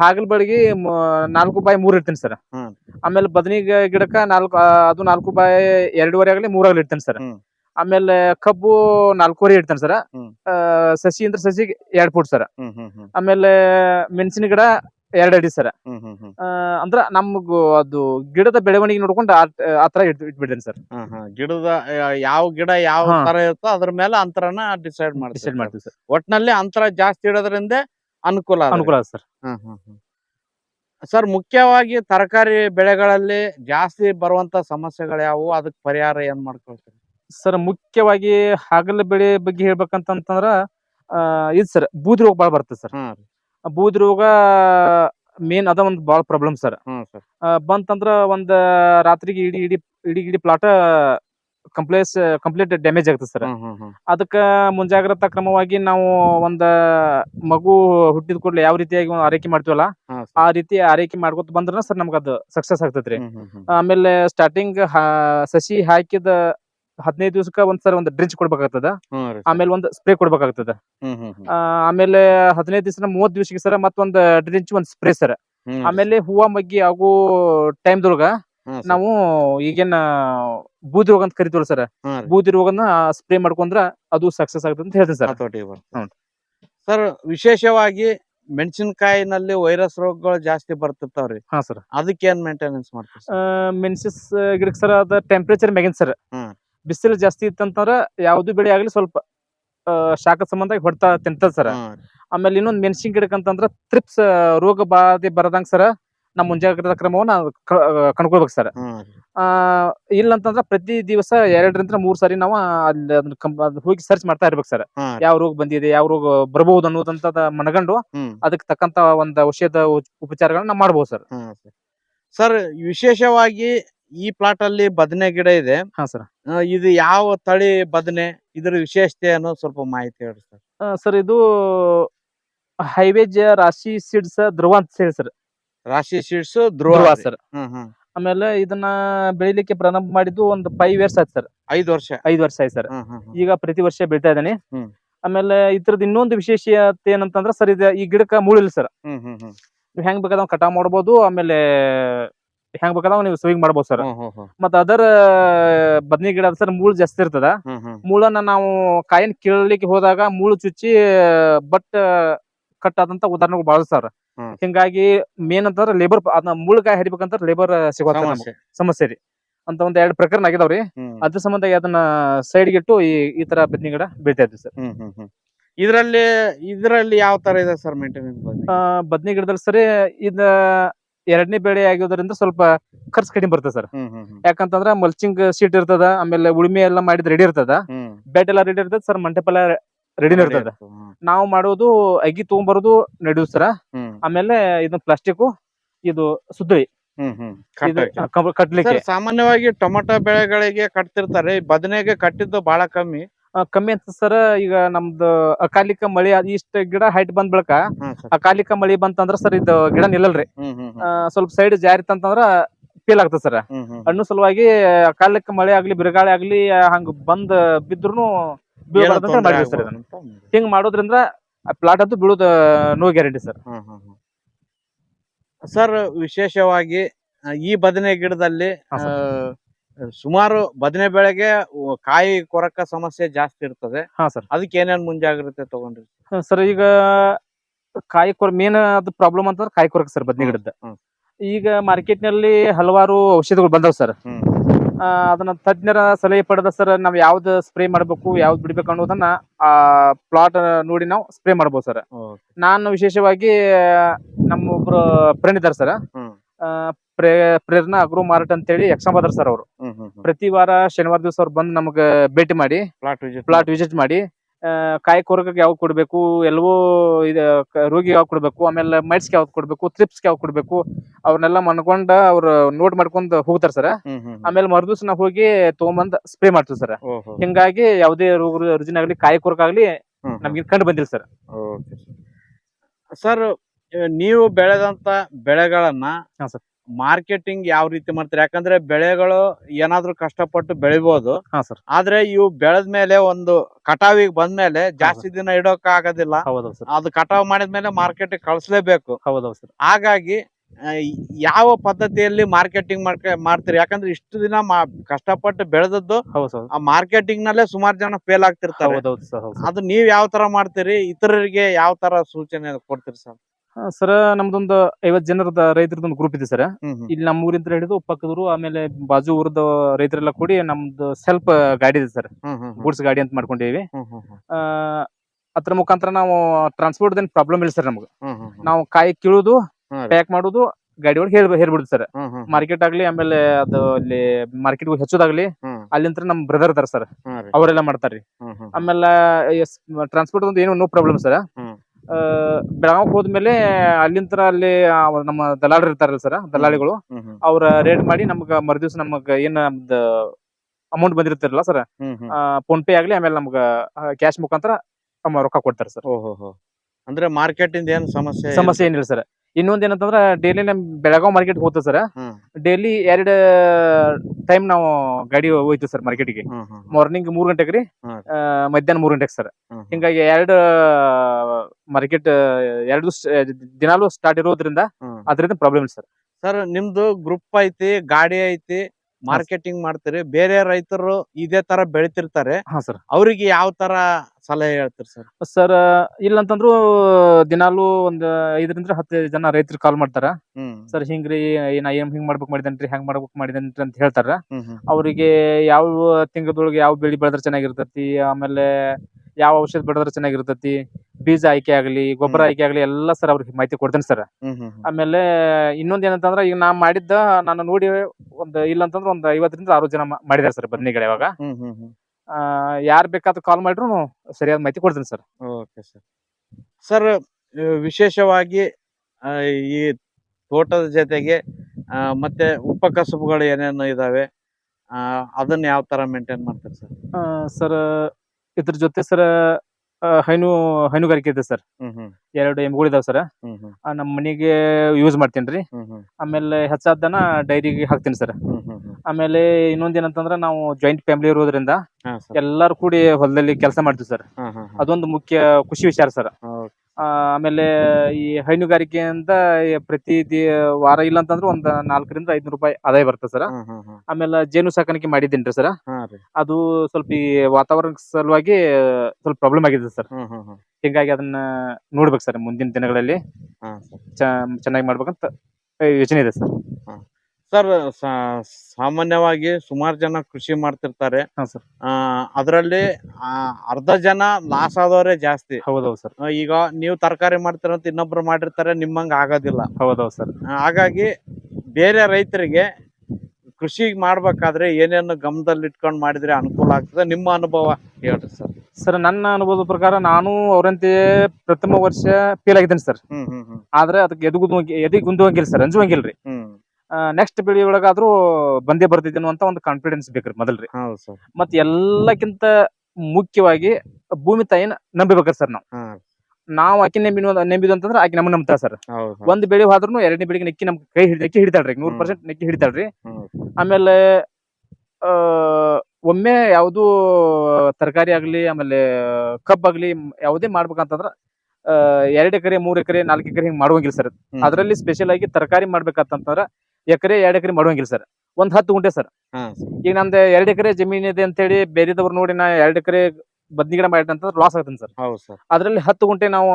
A: ಹಾಗಲ್ ಬಳಿಗೆ ನಾಲ್ಕು ಬಾಯಿ ಮೂರ್ ಇಡ್ತೀನಿ ಸರ್. ಆಮೇಲೆ ಬದನಿ ಗಿಡಕ್ಕ ನಾಲ್ಕು ಅದು ನಾಲ್ಕು ಬಾಯಿ ಎರಡುವರೆ ಆಗಲಿ ಮೂರಾಗ್ಲಿ ಇಡ್ತೇನೆ ಸರ್. ಆಮೇಲೆ ಕಬ್ಬು ನಾಲ್ಕೂವರೆ ಇಡ್ತಾನೆ ಸರ್. ಸಸಿ ಅಂದ್ರೆ ಸಸಿ ಎರಡ್ ಫುಟ್ ಸರ್. ಆಮೇಲೆ ಮೆಣಸಿನ ಗಿಡ ಎರಡ್ ಅಡಿ ಸರ್. ಅಂದ್ರ ನಮ್ಗ ಅದು ಗಿಡದ ಬೆಳವಣಿಗೆ ನೋಡ್ಕೊಂಡು ಆತರ ಆ ತರ ಇಟ್ ಇಟ್ಬಿಡ್ತೇನೆ ಸರ್.
B: ಗಿಡದ ಯಾವ ಗಿಡ ಯಾವ ತರ ಇರುತ್ತೋ ಅದ್ರ ಮೇಲೆ ಅಂತರನ ಡಿಸೈಡ್
A: ಡಿಸೈಡ್
B: ಮಾಡ್ತೀವಿ
A: ಮಾಡ್ತೀವಿ ಸರ್.
B: ಒಟ್ನಲ್ಲಿ ಅಂತರ ಜಾಸ್ತಿ ಇಡೋದ್ರಿಂದ ಅನುಕೂಲ.
A: ಅನುಕೂಲ ಸರ್.
B: ಹ್ಮ್ ಹ್ಮ್ ಹ್ಮ್. ಸರ್ ಮುಖ್ಯವಾಗಿ ತರಕಾರಿ ಬೆಳೆಗಳಲ್ಲಿ ಜಾಸ್ತಿ ಬರುವಂತ ಸಮಸ್ಯೆಗಳು ಯಾವುವು? ಅದಕ್ಕೆ ಪರಿಹಾರ ಏನ್ ಮಾಡ್ಕೊಳ್ತೀರಿ?
A: ಸರ್ ಮುಖ್ಯವಾಗಿ ಹಾಗಲ ಬೆಳೆ ಬಗ್ಗೆ ಹೇಳ್ಬೇಕಂತಂದ್ರ ಆ, ಇದ್ ಸರ್ ಬೂದಿ ರೋಗ ಬಾಳ ಬರ್ತದೆ ಸರ್. ಬೂದಿ ರೋಗ ಮೇನ್ ಅದ ಒಂದ್ ಬಾಳ ಪ್ರಾಬ್ಲಮ್ ಸರ್. ಬಂತಂದ್ರ ಒಂದ್ ರಾತ್ರಿಗೆ ಇಡೀ ಇಡೀ ಇಡೀ ಇಡೀ ಪ್ಲಾಟ್ ಕಂಪ್ಲೇಸ್ ಕಂಪ್ಲೀಟ್ ಡ್ಯಾಮೇಜ್ ಆಗ್ತದೆ ಸರ್. ಅದಕ್ಕ ಮುಂಜಾಗ್ರತಾ ಕ್ರಮವಾಗಿ ನಾವು ಒಂದ ಮಗು ಹುಟ್ಟಿದ ಕೂಡಲೇ ಯಾವ ರೀತಿಯಾಗಿ ಒಂದ್ ಆರೈಕೆ ಮಾಡ್ತೀವಲ್ಲ ಆ ರೀತಿ ಆರೈಕೆ ಮಾಡ್ಕೊತ ಬಂದ್ರ ಸರ್ ನಮ್ಗ ಅದು ಸಕ್ಸಸ್ ಆಗ್ತೈತ್ರಿ. ಆಮೇಲೆ ಸ್ಟಾರ್ಟಿಂಗ್ ಸಸಿ ಹಾಕಿದ ಹದಿನೈದು ದಿವಸಕ್ಕ ಒಂದ್ಸರಿ ಒಂದ್ ಡ್ರಿಂಚ್ ಕೊಡ್ಬೇಕಾಗ್ತದ? ಆಮೇಲೆ ಒಂದ್ ಸ್ಪ್ರೇ ಕೊಡ್ಬೇಕಾಗ್ತದ? ಆಮೇಲೆ ಹದಿನೈದು ದಿವಸ ಮೂವತ್ ದಿವಸಕ್ಕೆ ಸರ ಮತ್ತೊಂದ್ ಡ್ರಿಂಚ್ ಒಂದ್ ಸ್ಪ್ರೇ ಸರ್. ಆಮೇಲೆ ಹೂವ ಮಗ್ಗಿ ಆಗೋ
B: ಟೈಮ್ ದೊಳಗ
A: ನಾವು ಈಗೇನ ಬೂದಿ ರೋಗ ಅಂತ ಕರಿತೀವಲ್ಲ ಸರ್ ಬೂದಿ ರೋಗನ ಸ್ಪ್ರೇ ಮಾಡ್ಕೊಂಡ್ರ ಅದು ಸಕ್ಸಸ್ ಆಗ್ತದೆ ಅಂತ ಹೇಳ್ತೀನಿ ಸರ್.
B: ಸರ್ ವಿಶೇಷವಾಗಿ ಮೆಣಸಿನಕಾಯಿನಲ್ಲಿ ವೈರಸ್ ರೋಗಗಳು ಜಾಸ್ತಿ ಬರ್ತಿರ್ತಾವ್ರಿ.
A: ಹಾ ಸರ್.
B: ಅದಕ್ಕೆ ಏನ್ ಮೇಂಟೆನೆನ್ಸ್ ಮಾಡ್ತೀವಿ?
A: ಮೆಣಸಿಸ್ ಗಿಡಕ್ಕೆ ಸರ್ ಅದ ಟೆಂಪರೇಚರ್ ಮ್ಯಾಗಿನ್ ಸರ್. ಬಿಸಿಲು ಜಾಸ್ತಿ ಇತ್ತಂತಂದ್ರ ಯಾವ್ದು ಬೆಳೆ ಆಗ್ಲಿ ಸ್ವಲ್ಪ ಆ, ಶಾಖ ಸಂಬಂಧ ಹೊಡ್ತಾ ತಿಂತದ ಸರ್. ಆಮೇಲೆ ಇನ್ನೊಂದ್ ಮೆಣಸಿನ ಗಿಡಕ್ಕೆ ಅಂತಂದ್ರ ತ್ರಿಪ್ಸ್ ರೋಗ ಬಾಧೆ ಬರದಂಗ ಸರ್ ನಮ್ಮ ಮುಂಜಾಗ್ರತಾ ಕ್ರಮವನ್ನ ಕಣ್ಕೊಳ್ಬೇಕು ಸರ್. ಆ ಇಲ್ಲ ಅಂತಂದ್ರ ಪ್ರತಿ ದಿವಸ ಎರಡರಿಂದ ಮೂರ್ ಸಾರಿ ನಾವು ಅಲ್ಲಿ ಅದನ್ನ ಹೋಗಿ ಸರ್ಚ್ ಮಾಡ್ತಾ ಇರ್ಬೇಕು ಸರ್. ಯಾವ ರೋಗ ಬಂದಿದೆ ಯಾವ ರೋಗ ಬರಬಹುದು ಅನ್ನೋದಂತ ಮನಗಂಡು ಅದಕ್ಕೆ ತಕ್ಕಂತ ಒಂದ್ ಔಷಧ ಉಪಚಾರಗಳನ್ನ ಮಾಡ್ಬೋದು
B: ಹ್ಮ್ ಸರ್. ಸರ್ ವಿಶೇಷವಾಗಿ ಈ ಪ್ಲಾಟ್ ಅಲ್ಲಿ ಬದನೆ ಗಿಡ ಇದೆ.
A: ಹಾ ಸರ್
B: ಆ, ಇದು ಯಾವ ತಳಿ ಬದನೆ? ಇದ್ರ ವಿಶೇಷತೆ ಅನ್ನೋದು ಸ್ವಲ್ಪ ಮಾಹಿತಿ ಹೇಳ್ರಿ ಸರ್
A: ಸರ್ ಇದು ಹೈವೇಜ್ ರಾಶಿ ಸೀಡ್ಸ್ ಧ್ರುವ ಅಂತ ಹೇಳಿ sir
B: Rasi seeds Dhruva
A: Dhruva sir
B: ಹ್ಮ್ ಹ್ಮ್.
A: ಆಮೇಲೆ ಇದನ್ನ ಬೆಳಿಲಿಕ್ಕೆ ಪ್ರಾರಂಭ ಮಾಡಿದ್ದು ಒಂದು ಫೈವ್ ಇಯರ್ಸ್ ಆಯ್ತು ಸರ್
B: ಐದು ವರ್ಷ.
A: ಐದು ವರ್ಷ ಆಯ್ತು ಸರ್
B: ಹ್ಮ್ ಹ್ಮ್ ಹ್ಮ್.
A: ಈಗ ಪ್ರತಿ ವರ್ಷ ಬೆಳಿತಾ ಇದ್ದಾನೆ.
B: ಹ್ಮ್.
A: ಆಮೇಲೆ ಇದ್ರದ್ದು ಇನ್ನೊಂದು ವಿಶೇಷತೆ ಏನಂತಂದ್ರೆ ಸರ್ ಇದು ಈ ಗಿಡಕ್ಕೆ ಮೂಳಿಲ್ಲ ಸರ್
B: ಹ್ಮ್ ಹ್ಮ್ ಹ್ಮ್.
A: ನೀವು ಹೆಂಗ್ ಬೇಕಾದ ಕಟಾವ್ ಮಾಡ್ಬೋದು. ಆಮೇಲೆ ಹೆಂಗ್ ಬೇಕಾದ ನೀವು ಸ್ವಿಂಗ್ ಮಾಡ್ಬೋದು ಸರ್. ಮತ್ತ ಅದರ ಬದ್ನಿ ಗಿಡ ಸರ್ ಮೂಳ್ ಜಾಸ್ತಿ ಇರ್ತದ. ಮೂಳನ್ನ ನಾವು ಕಾಯಿನ ಕೀಳಲಿಕ್ಕೆ ಹೋದಾಗ ಮೂಳು ಚುಚ್ಚಿ ಬಟ್ ಕಟ್ ಆದಂತ ಉದಾಹರಣೆಗಳು ಬಾಳ ಸರ್ ಹಿಂಗಾಗಿ ಮೇನ್ ಅಂತಂದ್ರೆ ಲೇಬರ್ ಅದನ್ನ ಮುಳ್ಳುಕಾಯಿ ಹರಿಬೇಕಂತ ಲೇಬರ್ ಸಿಗೋದ.
B: ಸಮಸ್ಯೆ.
A: ರೀ ಅಂತ ಒಂದ್ ಎರಡ್ ಪ್ರಕರಣ ಆಗಿದಾವ್ರಿ. ಅದ್ರ ಸಂಬಂಧ ಅದನ್ನ ಸೈಡ್ ಗಿಟ್ಟು ಈ ಈ ತರ ಬದ್ನಿ ಗಿಡ ಬೀಳ್ತಾ ಇದ್ವಿ ಸರ್
B: ಇದರಲ್ಲಿ. ಇದ್ರಲ್ಲಿ ಯಾವ ತರ ಇದೆ ಸರ್ ಮೇಂಟೆನೆನ್ಸ್ ಬದ್ನಿ
A: ಗಿಡದಲ್ಲಿ ಸರಿ ಇದ ಎರಡನೇ ಬೆಳೆ ಆಗಿರೋದ್ರಿಂದ ಸ್ವಲ್ಪ ಖರ್ಚು ಕಡಿಮೆ ಬರ್ತದೆ ಸರ್. ಯಾಕಂತಂದ್ರ ಮಲ್ಚಿಂಗ್ ಶೀಟ್ ಇರ್ತದ ಆಮೇಲೆ ಉಳುಮೆ ಎಲ್ಲ ಮಾಡಿದ್ ರೆಡಿ ಇರ್ತದ. ಬೆಡ್ ಎಲ್ಲ ರೆಡಿ ಇರ್ತದ ಸರ್ ಮಂಟಪ ಎಲ್ಲ ರೆಡಿ ಇರ್ತದ. ನಾವು ಮಾಡೋದು ಅಗಿ ತಗೊಂಬರೋದು ನಡೆಯುದು ಸರ. ಆಮೇಲೆ ಇದನ್ನ ಪ್ಲಾಸ್ಟಿಕ್ ಇದು ಸುದ್ದಿ. ಕಟ್ಲಿಕ್ಕೆ
B: ಸಾಮಾನ್ಯವಾಗಿ ಟೊಮೆಟೊ ಬೆಳೆಗಳಿಗೆ ಕಟ್ತಿರ್ತಾರೆ ಬದನೆಗೆ ಕಟ್ಟಿದ್ದು ಬಹಳ ಕಮ್ಮಿ
A: ಕಮ್ಮಿ ಅಂತ ಸರ್ ಈಗ ನಮ್ದು ಅಕಾಲಿಕ ಮಳಿ ಇಷ್ಟ ಗಿಡ ಹೈಟ್ ಬಂದ್ ಬಳಕ ಅಕಾಲಿಕ ಮಳಿ ಬಂತಂದ್ರ ಸರ್ ಇದು ಗಿಡ ನಿಲ್ಲಲ್ರಿ. ಸ್ವಲ್ಪ ಸೈಡ್ ಜಾರಿತಂತಂದ್ರ ಫೇಲ್ ಆಗ್ತದ ಸರ್. ಹಣ್ಣು ಸಲುವಾಗಿ ಅಕಾಲಿಕ ಮಳೆ ಆಗ್ಲಿ ಬಿರುಗಾಳಿ ಆಗ್ಲಿ ಹಂಗ ಬಂದ್ ಮಾಡಿದ್ವಿ ಸರ್. ಹಿಂಗ್ ಮಾಡೋದ್ರಿಂದ ಪ್ಲಾಟ್ ಅದು ಬೀಳುದ ನೋ ಗ್ಯಾರಂಟಿ ಸರ್.
B: ಸರ್ ವಿಶೇಷವಾಗಿ ಈ ಬದನೆ ಗಿಡದಲ್ಲಿ ಸುಮಾರು ಬದನೆ ಬೆಳೆಗೆ ಕಾಯಿ ಕೊರಕ ಸಮಸ್ಯೆ ಜಾಸ್ತಿ ಇರ್ತದೆ.
A: ಹಾ ಸರ್.
B: ಅದಕ್ಕೆ ಏನೇನ್ ಮುಂಜಾಗ್ರತೆ ತಗೊಂಡ್ರಿ?
A: ಸರ್ ಈಗ ಕಾಯಿ ಕೊರ ಮೇನ್ ಅದು ಪ್ರಾಬ್ಲಮ್ ಅಂತಂದ್ರೆ ಕಾಯಿ ಕೊರಕ ಸರ್ ಬದನೆ ಗಿಡದ ಈಗ ಮಾರ್ಕೆಟ್ನಲ್ಲಿ ಹಲವಾರು ಔಷಧಿಗಳು ಬಂದವ್ ಸರ್. ಅದನ್ನ ತಜ್ಞರ ಸಲಹೆ ಪಡೆದ ಸರ್ ನಾವ್ ಯಾವ್ದ ಸ್ಪ್ರೇ ಮಾಡ್ಬೇಕು ಯಾವ್ದ್ ಬಿಡ್ಬೇಕು ಅನ್ನೋದನ್ನ ಆ ಪ್ಲಾಟ್ ನೋಡಿ ನಾವು ಸ್ಪ್ರೇ ಮಾಡ್ಬೋದು ಸರ್. ನಾನು ವಿಶೇಷವಾಗಿ ನಮ್ಮೊಬ್ರು ಫ್ರೆಂಡ್ ಇದಾರೆ ಸರ್. ಪ್ರೇ ಪ್ರೇರಣಾ ಅಗ್ರೋ ಮಾರ್ಟ್ ಅಂತೇಳಿ ಯಕ್ಷಂಬದರ್ ಸರ್ ಅವರು. ಪ್ರತಿ ವಾರ ಶನಿವಾರ ದಿವಸ ಅವ್ರು ಬಂದು ನಮಗೆ ಭೇಟಿ ಮಾಡಿ
B: ಪ್ಲಾಟ್ ವಿಸಿಟ್
A: ಮಾಡಿ ಕಾಯಿ ಕೊರಕಕ್ಕೆ ಯಾವ್ದು ಕೊಡ್ಬೇಕು ಎಲ್ಲವೂ ಇದ ರೋಗಿಗೆ ಯಾವ್ದು ಕೊಡ್ಬೇಕು ಆಮೇಲೆ ಮೈಟ್ಸ್ಗೆ ಯಾವ್ದು ಕೊಡ್ಬೇಕು ತ್ರಿಪ್ಸ್ಗೆ ಯಾವ್ದು ಕೊಡ್ಬೇಕು ಅವ್ರನ್ನೆಲ್ಲ ಮನ್ಕೊಂಡ ಅವ್ರು ನೋಟ್ ಮಾಡ್ಕೊಂಡ್ ಹೋಗ್ತಾರ ಸರ್. ಆಮೇಲೆ ಮರುದಿವ್ಸ ನಾವು ಹೋಗಿ ತಗೊಂಬಂದ್ ಸ್ಪ್ರೇ ಮಾಡ್ತೀವಿ ಸರ್ ಹಿಂಗಾಗಿ ಯಾವುದೇ ರೋಗ ರುಜಿನ ಆಗ್ಲಿ ಕಾಯಿ ಕೊರಕ ಆಗ್ಲಿ. ನಮ್ಗೆ ಕಂಡು ಬಂದಿಲ್ಲ ಸರ್
B: ಸರ್ ನೀವು ಬೆಳೆದಂತ ಬೆಳೆಗಳನ್ನ. ಮಾರ್ಕೆಟಿಂಗ್ ಯಾವ ರೀತಿ ಮಾಡ್ತಾರೆ? ಯಾಕಂದ್ರೆ ಬೆಳೆಗಳು ಏನಾದ್ರೂ ಕಷ್ಟಪಟ್ಟು
A: ಹಾ ಸರ್.
B: ಆದ್ರೆ ಇವು ಬೆಳೆದ ಮೇಲೆ ಒಂದು ಕಟಾವಿಗೆ ಬಂದ್ಮೇಲೆ ಜಾಸ್ತಿ ದಿನ ಇಡೋಕ್ ಆಗೋದಿಲ್ಲ.
A: ಹೌದೌದು ಸರ್.
B: ಅದು ಕಟಾವ್ ಮಾಡಿದ್ಮೇಲೆ ಮಾರ್ಕೆಟ್ ಕಳಿಸ್ಲೇಬೇಕು.
A: ಹೌದೌದು ಸರ್.
B: ಹಾಗಾಗಿ ಆ, ಯಾವ ಪದ್ಧತಿಯಲ್ಲಿ ಮಾರ್ಕೆಟಿಂಗ್ ಮಾಡ್ಕ ಮಾಡ್ತೀರಿ? ಯಾಕಂದ್ರೆ ಇಷ್ಟು ದಿನ ಮಾ- ಕಷ್ಟಪಟ್ಟು ಬೆಳೆದದ್ದು
A: ಹೌದು ಸರ್.
B: ಆ ಮಾರ್ಕೆಟಿಂಗ್ ನಲ್ಲೇ ಸುಮಾರು ಜನ ಫೇಲ್ ಆಗ್ತಿರ್ತಾರೆ.
A: ಹೌದೌದು ಸರ್ ಹೌದು
B: ಅದು ನೀವ್ ಯಾವ ತರ ಮಾಡ್ತೀರಿ? ಇತರರಿಗೆ ಯಾವ ತರ ಸೂಚನೆ ಕೊಡ್ತೀರಿ ಸರ್?
A: ಸರ್ ನಮ್ದೊಂದು ಐವತ್ ಜನರದ ರೈತರದೊಂದು ಗ್ರೂಪ್ ಇದೆ ಸರ್ ಇಲ್ಲಿ ನಮ್ಮ ಊರಿಂದ ಹಿಡಿದು ಪಕ್ಕದೂರು ಆಮೇಲೆ ಬಾಜು ಊರದ ರೈತರೆಲ್ಲ ಕೂಡಿ ನಮ್ದು ಸೆಲ್ಫ್ ಗಾಡಿ ಇದೆ ಸರ್. ಗೂಡ್ಸ್ ಗಾಡಿ ಅಂತ ಮಾಡ್ಕೊಂಡಿವಿ ಅದ್ರ ಮುಖಾಂತರ ನಾವು ಟ್ರಾನ್ಸ್ಪೋರ್ಟ್ ಏನ್ ಪ್ರಾಬ್ಲಮ್ ಇಲ್ಲ ಸರ್ ನಮ್ಗೆ. ನಾವು ಕಾಯಿ ಕೀಳುದು ಪ್ಯಾಕ್ ಮಾಡುದು ಗಾಡಿ ಒಳಗೆ ಹೇರ್ ಹೇರ್ಬಿಡುದು ಸರ್. ಮಾರ್ಕೆಟ್ ಆಗ್ಲಿ ಆಮೇಲೆ ಅದು ಅಲ್ಲಿ ಮಾರ್ಕೆಟ್ ಹೆಚ್ಚೋದಾಗ್ಲಿ. ಅಲ್ಲಿಂತ್ರ ನಮ್ ಬ್ರದರ್ ಇದಾರ ಸರ್. ಅವರೆಲ್ಲ ಮಾಡ್ತಾರ್ರಿ. ಆಮೇಲೆ ಟ್ರಾನ್ಸ್ಪೋರ್ಟ್ ಒಂದು ಏನು ನೋ ಪ್ರಾಬ್ಲಮ್ ಸರ್. ಬೆಳಗಾವ್ ಹೋದ್ಮೇಲೆ ಅಲ್ಲಿಂತ್ರ ಅಲ್ಲಿ ನಮ್ಮ ದಲಾಳರು ಇರ್ತಾರಲ್ಲ ಸರ್ ದಲಾಳಿಗಳು
B: ಹ್ಮ್.
A: ಅವ್ರ ರೇಟ್ ಮಾಡಿ ನಮ್ಗ ಮರುದಿವ್ಸ ನಮಗ ಏನ್ ನಮ್ದು ಅಮೌಂಟ್ ಬಂದಿರ್ತಾರಲ್ಲ ಸರ್. ಫೋನ್ ಪೇ ಆಗ್ಲಿ ಆಮೇಲೆ ನಮ್ಗ ಕ್ಯಾಶ್ ಮುಖಾಂತರ ರೊಕ್ಕ ಕೊಡ್ತಾರೆ ಸರ್
B: ಓಹೋ. ಅಂದ್ರೆ ಮಾರ್ಕೆಟ್ ಇಂದ ಏನ್ ಸಮಸ್ಯೆ
A: ಸಮಸ್ಯೆ ಏನಿಲ್ಲ ಸರ್ ಇನ್ನೊಂದ್ ಏನಂತಂದ್ರ ಡೈಲಿ ನಮ್ ಬೆಳಗಾವ್ ಮಾರ್ಕೆಟ್ ಹೋಗ್ತದೆ ಸರ್. ಡೈಲಿ ಎರಡ್ ಟೈಮ್ ನಾವು ಗಾಡಿ ಹೋಯ್ತು ಸರ್ ಮಾರ್ಕೆಟ್ಗೆ. ಮಾರ್ನಿಂಗ್ ಮೂರ್ ಗಂಟೆಗೆ ರೀ ಮಧ್ಯಾಹ್ನ ಮೂರ್ ಗಂಟೆಗೆ ಸರ್. ಹಿಂಗಾಗಿ ಎರಡು ಮಾರ್ಕೆಟ್ ಎರಡು ದಿನಾಲು ಸ್ಟಾರ್ಟ್ ಇರೋದ್ರಿಂದ
B: ಅದ್ರಿಂದ
A: ಅದರಿಂದ ಪ್ರಾಬ್ಲಮ್ ಇಲ್ಲ ಸರ್
B: ಸರ್ ನಿಮ್ದು ಗ್ರೂಪ್ ಐತಿ ಗಾಡಿ ಐತಿ ಮಾರ್ಕೆಟಿಂಗ್ ಮಾಡ್ತೀರಿ ಬೇರೆ ರೈತರು ಇದೇ ತರ ಬೆಳಿತಿರ್ತಾರೆ.
A: ಹಾ ಸರ್.
B: ಅವ್ರಿಗೆ ಯಾವ ತರ ಸಲಹೆ ಹೇಳ್ತೀರಿ ಸರ್?
A: ಸರ್ ಇಲ್ಲ ಅಂತಂದ್ರು ದಿನಾಲು ಒಂದ್ ಐದರಿಂದ ಹತ್ತು ಜನ ರೈತರು ಕಾಲ್ ಮಾಡ್ತಾರ.
B: ಹ್ಮ್.
A: ಸರ್ ಹಿಂಗ್ರಿ ನಾ ಏನ್ ಹಿಂಗ್ ಮಾಡ್ಬೇಕು ಮಾಡಿದೇನ್ರಿ ಹೆಂಗ್ ಮಾಡ್ಬೇಕು ಮಾಡಿದೇನ್ರಿ ಅಂತ ಹೇಳ್ತಾರ.
B: ಹ್ಮ್.
A: ಅವರಿಗೆ ಯಾವ ತಿಂಗಳದೊಳಗೆ ಯಾವ ಬೆಳಿ ಬೆಳೆದ್ರೆ ಚೆನ್ನಾಗಿರ್ತೈತಿ ಆಮೇಲೆ ಯಾವ ಔಷಧ ಬೆಳೆದ್ರೆ ಚೆನ್ನಾಗಿರ್ತತಿ? ಬೀಜ ಆಯ್ಕೆ ಆಗ್ಲಿ ಗೊಬ್ಬರ. ಆಯ್ಕೆ ಆಗ್ಲಿ ಎಲ್ಲ ಸರ್ ಅವ್ರಿಗೆ ಮಾಹಿತಿ ಕೊಡ್ತೇನೆ ಸರ್. ಆಮೇಲೆ ಇನ್ನೊಂದ್ ಏನಂತಂದ್ರೆ ಈಗ ನಾ ಮಾಡಿದ್ದ ನಾನು ನೋಡಿ ಒಂದ್ ಇಲ್ಲ ಒಂದು ಐವತ್ತರಿಂದ ಆರು ಜನ ಮಾಡಿದಾರೆ ಸರ್ ಬದ್ನಿಗಳು ಇವಾಗ. ಯಾರ್ ಬೇಕಾದ್ರೂ ಕಾಲ್ ಮಾಡಿದ್ರು ಸರಿಯಾದ ಮಾಹಿತಿ ಕೊಡ್ತೀನಿ ಸರ್.
B: Okay sir. ಸರ್ ವಿಶೇಷವಾಗಿ ಈ ತೋಟದ ಜೊತೆಗೆ ಮತ್ತೆ ಉಪಕಸಬುಗಳು ಏನೇನು ಇದಾವೆ ಅದನ್ನ ಯಾವ ತರ ಮೇಂಟೈನ್ ಮಾಡ್ತಾರೆ ಸರ್?
A: ಸರ್ ಇದ್ರ ಜೊತೆ ಸರ್ ಹೈನು ಹೈನುಗಾರಿಕೆ ಇದೆ ಸರ್. ಎರಡು ಎಮ್ಗಳಿದಾವೆ ಸರ್. ನಮ್ಮ ಮನೆಗೆ ಯೂಸ್
B: ಮಾಡ್ತೇನ್ರಿ
A: ಆಮೇಲೆ ಹೆಚ್ಚಾದನ ಡೈರಿಗೆ ಹಾಕ್ತೀನಿ ಸರ್. ಆಮೇಲೆ ಇನ್ನೊಂದ್ ಏನಂತಂದ್ರ ನಾವು ಜಾಯಿಂಟ್ ಫ್ಯಾಮಿಲಿ ಇರೋದ್ರಿಂದ ಎಲ್ಲಾರು ಕೂಡಿ ಹೊಲದಲ್ಲಿ ಕೆಲಸ ಮಾಡ್ತೀವಿ ಸರ್. ಅದೊಂದು ಮುಖ್ಯ ಖುಷಿ ವಿಚಾರ ಸರ್. ಆಮೇಲೆ ಈ ಹೈನುಗಾರಿಕೆಯಿಂದ ಅಂತ ಪ್ರತಿ ದಿ- ವಾರ ಇಲ್ಲ ಅಂತಂದ್ರೆ ಒಂದ್ ನಾಲ್ಕರಿಂದ ಐದ್ನೂರು ರೂಪಾಯಿ ಆದಾಯ ಬರ್ತದೆ ಸರ್.
B: ಹ್ಮ್ ಹ್ಮ್ ಹ್ಮ್.
A: ಆಮೇಲೆ ಜೇನು ಸಾಕಾಣಿಕೆ ಮಾಡಿದ್ದೀನಿ ಸರ್.
B: ಹಾ ರೀ.
A: ಅದು ಸ್ವಲ್ಪ ಈ ವಾತಾವರಣ ಸಲುವಾಗಿ ಸ್ವಲ್ಪ ಪ್ರಾಬ್ಲಮ್ ಆಗಿದೆ ಸರ್.
B: ಹ್ಮ್ ಹ್ಮ್ ಹ್ಮ್.
A: ಹಿಂಗಾಗಿ ಅದನ್ನ ನೋಡ್ಬೇಕು ಸರ್ ಮುಂದಿನ ದಿನಗಳಲ್ಲಿ.
B: ಹಾ ಸರ್.
A: ಚೆನ್ನಾಗಿ ಮಾಡ್ಬೇಕಂತ ಯೋಚನೆ ಇದೆ ಸರ್.
B: ಸರ್ ಸಾಮಾನ್ಯವಾಗಿ ಸುಮಾರು ಜನ ಕೃಷಿ ಮಾಡ್ತಿರ್ತಾರೆ.
A: ಹಾ ಸರ್.
B: ಆ ಅದರಲ್ಲಿ ಅರ್ಧ ಜನ ಲಾಸ್ ಆದವರೇ ಜಾಸ್ತಿ.
A: ಹೌದೌದು ಸರ್.
B: ಈಗ ನೀವು ತರಕಾರಿ ಮಾಡ್ತೀರಂತ ಇನ್ನೊಬ್ರು ಮಾಡಿರ್ತಾರೆ ನಿಮ್ಮಂಗ ಆಗೋದಿಲ್ಲ.
A: ಹೌದೌದು ಸರ್.
B: ಹಾಗಾಗಿ ಬೇರೆ ರೈತರಿಗೆ ಕೃಷಿ ಮಾಡ್ಬೇಕಾದ್ರೆ ಏನೇನು ಗಮನದಲ್ಲಿ ಇಟ್ಕೊಂಡು ಮಾಡಿದ್ರೆ ಅನುಕೂಲ ಆಗ್ತದೆ? ನಿಮ್ಮ ಅನುಭವ ಹೇಳ್ರಿ ಸರ್.
A: ಸರ್ ನನ್ನ ಅನುಭವದ ಪ್ರಕಾರ ನಾನು ಅವರಂತೆ ಪ್ರಥಮ ವರ್ಷ ಫೇಲ್ ಆಗಿದ್ದೇನೆ ಸರ್.
B: ಹ್ಮ್ ಹ್ಮ್ ಹ್ಮ್.
A: ಆದ್ರೆ ಅದಕ್ಕೆ ಎದುಗುದು ಎದೆ ಗುಂದುವಂಗಿಲ್ಲ ಸರ್. ಅಂಜುವಂಗಿಲ್ರಿ ನೆಕ್ಸ್ಟ್ ಬೆಳಿ ಒಳಗಾದ್ರೂ ಬಂದೇ ಬರ್ತಿದ್ದೆ ಅನ್ನುವಂತ ಒಂದು ಕಾನ್ಫಿಡೆನ್ಸ್ ಬೇಕ್ರಿ ಮೊದಲ್ರಿ.
B: ಹೌದು ಸರ್.
A: ಮತ್ ಎಲ್ಲಕ್ಕಿಂತ ಮುಖ್ಯವಾಗಿ ಭೂಮಿ ತಾಯಿನ ನಂಬಿಬೇಕ್ರಿ ಸರ್ ನಾವು. ನಾವ್ ಆಕಿ ನಂಬಿ ನಂಬಿದ್ವು ಅಂತಂದ್ರೆ ಆಕಿ ನಮ್ಗೆ ನಂಬ್ತಾರ ಸರ್.
B: ಹೌದು
A: ಒಂದ್ ಬೆಳೆ ಹಾದ್ರು ಎರಡನೇ ಬೆಳಿಗ್ಗೆ ನೆಕ್ಕಿ ನಮ್ ಕೈ ಹಿಡಿದ ನೆಕ್ಕಿ ಹಿಡಿತಾಳ್ರಿ. ನೂರ್ ಪರ್ಸೆಂಟ್ ನೆಕ್ಕಿ ಹಿಡಿತಾಳ್ರಿ. ಆಮೇಲೆ ಆ ಒಮ್ಮೆ ಯಾವುದು ತರಕಾರಿ ಆಗ್ಲಿ ಆಮೇಲೆ ಕಬ್ಬಾಗ್ಲಿ ಯಾವುದೇ ಮಾಡ್ಬೇಕಂತಂದ್ರ ಎರಡ್ ಎಕರೆ ಮೂರ್ ಎಕರೆ ನಾಲ್ಕು ಎಕರೆ ಹಿಂಗ್ ಮಾಡುವಂಗಿಲ್ಲ ಸರ್. ಅದರಲ್ಲಿ ಸ್ಪೆಷಲ್ ಆಗಿ ತರಕಾರಿ ಮಾಡ್ಬೇಕಂತಂದ್ರ ಎಕರೆ ಎರಡ್ ಎಕರೆ ಮಾಡುವಂಗಿಲ್ಲ ಸರ್. ಒಂದ್ ಹತ್ತು ಗುಂಟೆ ಸರ್. ಈಗ ನಂದು ಎರಡ್ ಎಕರೆ ಜಮೀನ್ ಇದೆ ಅಂತ ಹೇಳಿ ಬೇರೆದವ್ರು ನೋಡಿ ನಾ ಎರಡ್ ಎಕರೆ ಬದ್ನಿ ಗಿಡ ಮಾಡಿದೆ ಅಂತಂದ್ರೆ ಲಾಸ್ ಆಗ್ತದೆ ಸರ್.
B: ಹೌದು ಸರ್.
A: ಅದ್ರಲ್ಲಿ ಹತ್ತು ಗುಂಟೆ ನಾವು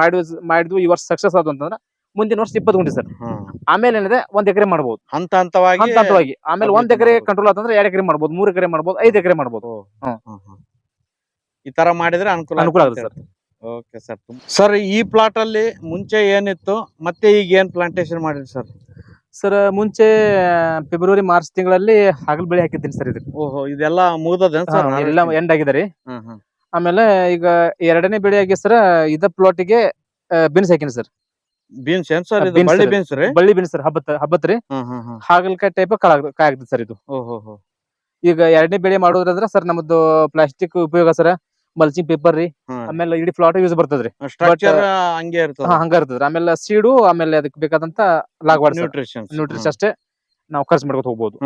A: ಮಾಡಿದ್ವಿ ಮಾಡಿದ್ವು ಈ ವರ್ಷ ಸಕ್ಸಸ್ ಆದ್ವು ಅಂತಂದ್ರೆ ಮುಂದಿನ ವರ್ಷ ಇಪ್ಪತ್ತು ಗುಂಟೆ ಸರ್. ಆಮೇಲೆ ಏನಿದೆ ಒಂದ್ ಎಕರೆ ಮಾಡಬಹುದು
B: ಹಂತ ಹಂತವಾಗಿ
A: ಹಂತ ಹಂತವಾಗಿ. ಆಮೇಲೆ ಒಂದ್ ಎಕರೆ ಕಂಟ್ರೋಲ್ ಆತಂದ್ರೆ ಎರಡ್ ಎಕರೆ ಮಾಡಬಹುದು ಮೂರ್ ಎಕರೆ ಮಾಡಬಹುದು ಐದ್ ಎಕರೆ
B: ಮಾಡಬಹುದು. ಈ ತರ ಮಾಡಿದ್ರೆ ಅನುಕೂಲ
A: ಅನುಕೂಲ ಆಗುತ್ತೆ ಸರ್.
B: Okay sir. ಸರ್ ಈ ಪ್ಲಾಟ್ ಅಲ್ಲಿ ಮುಂಚೆ ಏನಿತ್ತು ಮತ್ತೆ ಈಗ ಏನ್ ಪ್ಲಾಂಟೇಶನ್ ಮಾಡಿದ್ರಿ ಸರ್?
A: ಸರ್ ಮುಂಚೆ ಫೆಬ್ರವರಿ ಮಾರ್ಚ್ ತಿಂಗಳಲ್ಲಿ ಹಗಲ್ ಬೆಳೆ ಹಾಕಿದ್ದೀನಿ ಸರ್ ಇದಕ್ಕೆ
B: ಓಹೋ ಇದೆಲ್ಲ ಮುಗ್ದದ
A: ಹಾ, ಎಲ್ಲ ಎಂಡ್ ಆಗಿದೆ ರೀ. ಆಮೇಲೆ ಈಗ ಎರಡನೇ ಬೆಳೆ ಆಗಿ ಸರ್ ಇದ ಪ್ಲಾಟಿಗೆ ಬಿನ್ಸ್ ಹಾಕಿನಿ ಸರ್.
B: ಬೀನ್ಸ್ ಏನ್ ಸರ್ ಇದು?
A: beans
B: ಬಳ್ಳಿ
A: sir.
B: ಬೀನ್ಸ್ ರೀ?
A: ಬಳ್ಳಿ ಬಿನ್ಸ್ ಸರ್ ಹಬ್ಬತ್ ಹಬ್ಬತ್ ರೀ.
B: ಹ್ಮ್ ಹ್ಮ್ ಹ್ಮ್.
A: ಹಾಗಲ್ಕಾಯಿ ಟೈಪ್ ಕಾಯಿ ಆಗ್ತದೆ ಸರ್ ಇದು.
B: ಓಹೋ
A: ಈಗ ಎರಡನೇ ಬೆಳೆ ಮಾಡೋದ್ರಂದ್ರ ಸರ್ ನಮ್ದು ಪ್ಲಾಸ್ಟಿಕ್ ಉಪಯೋಗ ಸರ್ ಮಲ್ಚಿಂಗ್ ಪೇಪರ್ ರೀ ಆಮೇಲೆ ಇಡೀ ಫ್ಲಾಟ್ ಯೂಸ್ ಬರ್ತದ್ರಿ.
B: ಹಂಗೆ ಇರ್ತದ.
A: ಹಂಗ ಇರ್ತದ್ರಿ. ಆಮೇಲೆ ಸೀಡು ಆಮೇಲೆ ಅದಕ್ಕೆ ಬೇಕಾದಂತ ಲಾಗವಾಡ
B: ನ್ಯೂಟ್ರಿಷನ್
A: ನ್ಯೂಟ್ರಿಷನ್ ಅಷ್ಟೇ ನಾವು ಖರ್ಚು ಮಾಡ್ಕೊತ ಹೋಗ್ಬೋದು.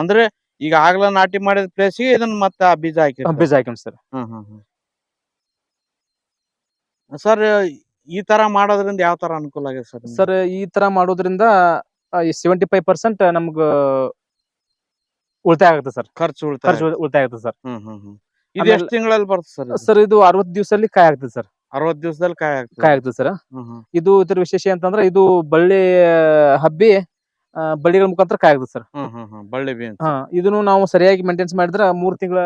B: ಅಂದ್ರೆ ಈಗ ಆಗ್ಲ ನಾಟಿ ಮಾಡಿದ ಪ್ಲೇಸ್ ಇದನ್ನ ಮತ್ತೆ ಬೀಜ ಹಾಕಿ
A: ಬೀಜ ಹಾಕಿ ಸರ್.
B: ಸರ್ ಈ ತರ ಮಾಡೋದ್ರಿಂದ ಯಾವ ತರ ಅನುಕೂಲ ಆಗಿದೆ ಸರ್
A: ಸರ್ ಈ ತರ ಮಾಡೋದ್ರಿಂದ ಸೆವೆಂಟಿ ಫೈವ್ ಪರ್ಸೆಂಟ್ ನಮ್ಗ ಉಳಿತಾಯ ಆಗುತ್ತೆ ಸರ್.
B: ಖರ್ಚು ಉಳಿತಾಯ
A: ಖರ್ಚು ಉಳಿತಾಯ ಆಗುತ್ತೆ ಸರ್.
B: ಹ್ಮ್ ಹ್ಮ್ ಹ್ಮ್. ಇದು ಎಷ್ಟು ತಿಂಗಳಲ್ಲಿ ಬರುತ್ತೆ ಸರ್
A: ಸರ್ ಇದು ಅರವತ್ ದಿವಸದಲ್ಲಿ ಕಾಯಿ ಆಗ್ತದೆ ಸರ್.
B: ಅರವತ್ ದಿವಸದಲ್ಲಿ ಕಾಯಿ ಆಗ್ತದೆ?
A: ಕಾಯಿ ಆಗ್ತದೆ ಸರ್. ಇದು ಇದ್ರ ವಿಶೇಷ ಅಂತಂದ್ರೆ ಇದು ಬಳ್ಳಿ ಹಬ್ಬಿ ಆ, ಬಳ್ಳಿಗಳ ಮುಖಾಂತರ ಕಾಯಿ ಆಗ್ತದೆ ಸರ್.
B: ಬಳ್ಳಿ
A: ಹಾ ಇದನ್ನು ನಾವು ಸರಿಯಾಗಿ ಮೇಂಟೆನ್ಸ್ ಮಾಡಿದ್ರೆ ಮೂರ್ ತಿಂಗಳ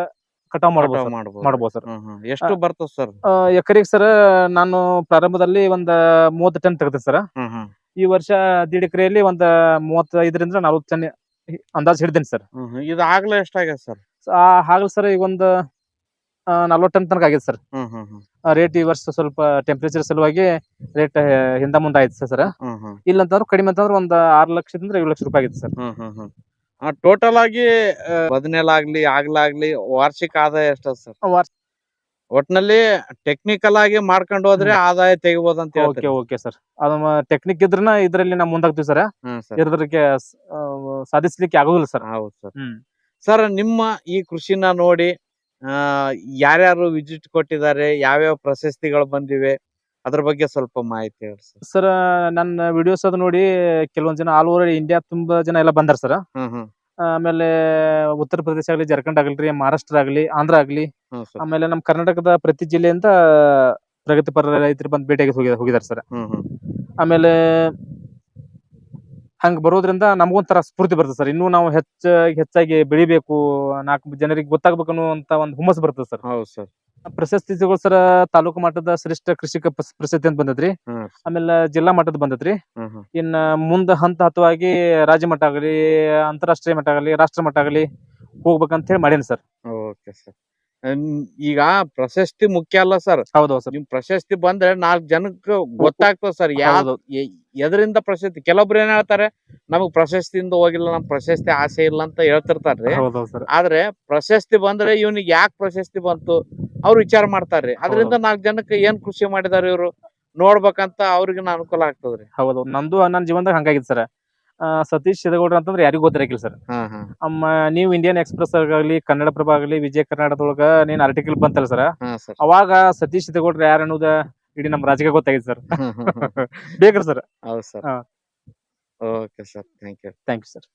A: ಕಟಾವ್ ಮಾಡಬಹುದು.
B: ಮಾಡ್ಬೋದು.
A: ಮಾಡ್ಬೋದು ಸರ್.
B: ಹ್ಮ್ ಹ್ಮ್. ಎಷ್ಟು ಬರ್ತದೆ ಸರ್?
A: ಎಕರೆಗೆ ಸರ್ ನಾನು ಪ್ರಾರಂಭದಲ್ಲಿ ಒಂದ್ ಮೂವತ್ತು ಟನ್ ತೆಗೆದೆ ಸರ್.
B: ಹ್ಮ್ ಹ್ಮ್.
A: ಈ ವರ್ಷ ದೀಡ್ ಎಕರೆಯಲ್ಲಿ ಒಂದ್ ಮೂವತ್ತೈದರಿಂದ ನಲ್ವತ್ತು ಟನ್ ಅಂದಾಜ್ ಹಿಡಿದೇನೆ ಸರ್.
B: ಹ್ಮ್ ಹ್ಮ್. ಇದು ಆಗ್ಲೇ ಎಷ್ಟಾಗ್ಯದ ಸರ್?
A: ಹಾಗಲ್ ಸರ್ ಈಗ ಒಂದು ನಲ್ವತ್ತು ಟನ್ ತನಕ ಆಗಿದೆ ಸರ್.
B: ಹ್ಮ್ ಹ್ಮ್ ಹ್ಮ್.
A: ರೇಟ್ ಈ ವರ್ಷ ಸ್ವಲ್ಪ ಟೆಂಪರೇಚರ್ ಸಲುವಾಗಿ ರೇಟ್ ಹಿಂದ ಮುಂದೆ ಆಯ್ತು ಸರ್. ಇಲ್ಲ ಅಂತಂದ್ರೆ ಕಡಿಮೆ ಅಂತಂದ್ರೆ ಒಂದ್ ಆರ್ ಲಕ್ಷದಿಂದ ಏಳು ಲಕ್ಷ ರೂಪಾಯಿ ಆಗಿದೆ ಸರ್.
B: ಹ್ಮ್ ಹ್ಮ್ ಹ್ಮ್. ಟೋಟಲ್ ಆಗಿ ಬದನೆಲಾಗ್ಲಿ ಆಗ್ಲಾಗ್ಲಿ ವಾರ್ಷಿಕ ಆದಾಯ ಎಷ್ಟು ಸರ್?
A: ವಾರ್ಷ-
B: ಒಟ್ನಲ್ಲಿ ಟೆಕ್ನಿಕಲ್ ಆಗಿ ಮಾಡ್ಕೊಂಡು ಹೋದ್ರೆ ಆದಾಯ ತೆಗಿಬಹುದು ಅಂತ
A: ಓಕೆ
B: ಹೇಳ್ತೀರಿ.
A: Okay sir. ಅದು ಟೆಕ್ನಿಕ್ ಇದ್ರನ ಇದ್ರಲ್ಲಿ ನಾವು ಮುಂದಾಗ್ತೀವಿ ಸರ್.
B: ಹ್ಮ್
A: ಆ, ಸಾಧಿಸ್ಲಿಕ್ಕೆ ಆಗೋದಿಲ್ಲ ಸರ್.
B: ಹೌದು ಸರ್.
A: ಹ್ಮ್.
B: ಸರ್ ನಿಮ್ಮ ಈ ಕೃಷಿನ ನೋಡಿ ಯಾರ್ಯಾರು ವಿಸಿಟ್ ಕೊಟ್ಟಿದ್ದಾರೆ ಯಾವ್ಯಾವ ಪ್ರಶಸ್ತಿಗಳು ಬಂದಿವೆ ಅದ್ರ ಬಗ್ಗೆ ಸ್ವಲ್ಪ ಮಾಹಿತಿ ಹೇಳಿ ಸರ್.
A: ಸರ್ ನನ್ನ ವಿಡಿಯೋಸ್ ಅದು ನೋಡಿ ಕೆಲವೊಂದ್ ಜನ ಆಲ್ ಓವರ್ ಇಂಡಿಯಾ ತುಂಬಾ ಜನ ಎಲ್ಲ ಬಂದಾರ ಸರ್.
B: ಹ್ಮ್ ಹ್ಮ್.
A: ಆಮೇಲೆ ಉತ್ತರ ಪ್ರದೇಶ ಆಗ್ಲಿ ಜಾರ್ಖಂಡ್ ಆಗ್ಲಿ ಮಹಾರಾಷ್ಟ್ರ ಆಗ್ಲಿ ಆಂಧ್ರ ಆಗ್ಲಿ
B: ಹ್ಮ್
A: ಆಮೇಲೆ ನಮ್ಮ ಕರ್ನಾಟಕದ ಪ್ರತಿ ಜಿಲ್ಲೆಯಿಂದ ಪ್ರಗತಿಪರ ರೈತರು ಬಂದ್ ಭೇಟಿಯಾಗಿ ಹೋಗಿ ಹೋಗಿದಾರೆ ಸರ್.
B: ಹ್ಮ್ ಹ್ಮ್.
A: ಆಮೇಲೆ ಹಂಗ ಬರೋದ್ರಿಂದ ನಮಗೊಂಥರ ಸ್ಫೂರ್ತಿ ಬರ್ತದೆ ಸರ್. ಇನ್ನೂ ನಾವು ಹೆಚ್ಚಾಗಿ ಹೆಚ್ಚಾಗಿ ಬೆಳಿಬೇಕು ನಾಲ್ಕು ಜನರಿಗೆ ಗೊತ್ತಾಗ್ಬೇಕು ಅನ್ನುವಂತ ಒಂದು ಹುಮ್ಮಸ್ ಬರ್ತದೆ ಸರ್.
B: ಹೌದು ಸರ್.
A: ಪ್ರಶಸ್ತಿ ತಗೊಳ್ ಸರ್ ತಾಲೂಕು ಮಟ್ಟದ ಶ್ರೇಷ್ಠ ಕೃಷಿಕ ಪ್ರಶಸ್ತಿ ಅಂತ ಬಂದದ್ರಿ. ಆಮೇಲೆ ಜಿಲ್ಲಾ ಮಟ್ಟದ ಬಂದದ್ರಿ. ಇನ್ನ ಮುಂದ ಹಂತ ಹಂತವಾಗಿ ರಾಜ್ಯ ಮಟ್ಟ ಆಗಲಿ ಅಂತಾರಾಷ್ಟ್ರೀಯ ಮಟ್ಟ ಆಗಲಿ ರಾಷ್ಟ್ರ ಮಟ್ಟ ಆಗಲಿ ಹೋಗ್ಬೇಕಂತ ಹೇಳಿ ಮಾಡೇನಿ ಸರ್.
B: Okay sir. ಈಗ ಪ್ರಶಸ್ತಿ ಮುಖ್ಯ ಅಲ್ಲ ಸರ್.
A: ಹೌದು ಸರ್.
B: ನಿಮ್ ಪ್ರಶಸ್ತಿ ಬಂದ್ರೆ ನಾಲ್ಕ್ ಜನಕ್ಕೆ ಗೊತ್ತಾಗ್ತದ ಸರ್. ಯಾವ್ದು. ಎದರಿಂದ ಪ್ರಶಸ್ತಿ ಕೆಲವೊಬ್ರು ಏನ್ ಹೇಳ್ತಾರೆ ನಮಗ್ ಪ್ರಶಸ್ತಿಯಿಂದ ಹೋಗಿಲ್ಲ ನಮ್ ಪ್ರಶಸ್ತಿ ಆಸೆ ಇಲ್ಲ ಅಂತ ಹೇಳ್ತಿರ್ತಾರ್ರಿ. ಆದ್ರೆ ಪ್ರಶಸ್ತಿ ಬಂದ್ರೆ ಇವ್ನಿಗೆ ಯಾಕೆ ಪ್ರಶಸ್ತಿ ಬಂತು? ಅವ್ರು ವಿಚಾರ ಮಾಡ್ತಾರ್ರಿ. ಅದರಿಂದ ನಾಲ್ಕ್ ಜನಕ್ಕೆ ಏನ್ ಖುಷಿ ಮಾಡಿದಾರ ಇವ್ರು? ನೋಡ್ಬೇಕಂತ ಅವ್ರಿಗೆ ಅನುಕೂಲ ಆಗ್ತದ್ರಿ.
A: ಹೌದು. ನಂದು ನನ್ನ ಜೀವನದಾಗ ಹಂಗಾಗಿತ್ತು ಸರ್. ಸತೀಶ್ ಶಿರಗೌಡ್ರ ಅಂತಂದ್ರೆ ಯಾರಿಗೂ ಗೊತ್ತಿರಕಿಲ್ಲ ಸರ್. ಅಮ್ಮ ನೀವು ಇಂಡಿಯನ್ ಎಕ್ಸ್ಪ್ರೆಸ್ ಆಗಲಿ ಕನ್ನಡ ಪ್ರಭ ಆಗಲಿ ವಿಜಯ ಕರ್ನಾಟಕದೊಳಗ ನೀನ್ ಆರ್ಟಿಕಲ್ ಬಂತಲ್ಲ ಸರ್. ಅವಾಗ ಸತೀಶ್ ಶಿರಗೌಡ್ರ ಯಾರು ಅನ್ನೋದ ಇಡೀ ನಮ್ಮ ರಾಜ್ಯಕ್ಕೆ ಗೊತ್ತಾಗಿದೆ ಸರ್. ಬೇಕ್ರಿ ಸರ್.
B: ಹೌದು ಸರ್.
A: ಹಾ.
B: Okay sir thank you
A: thank you sir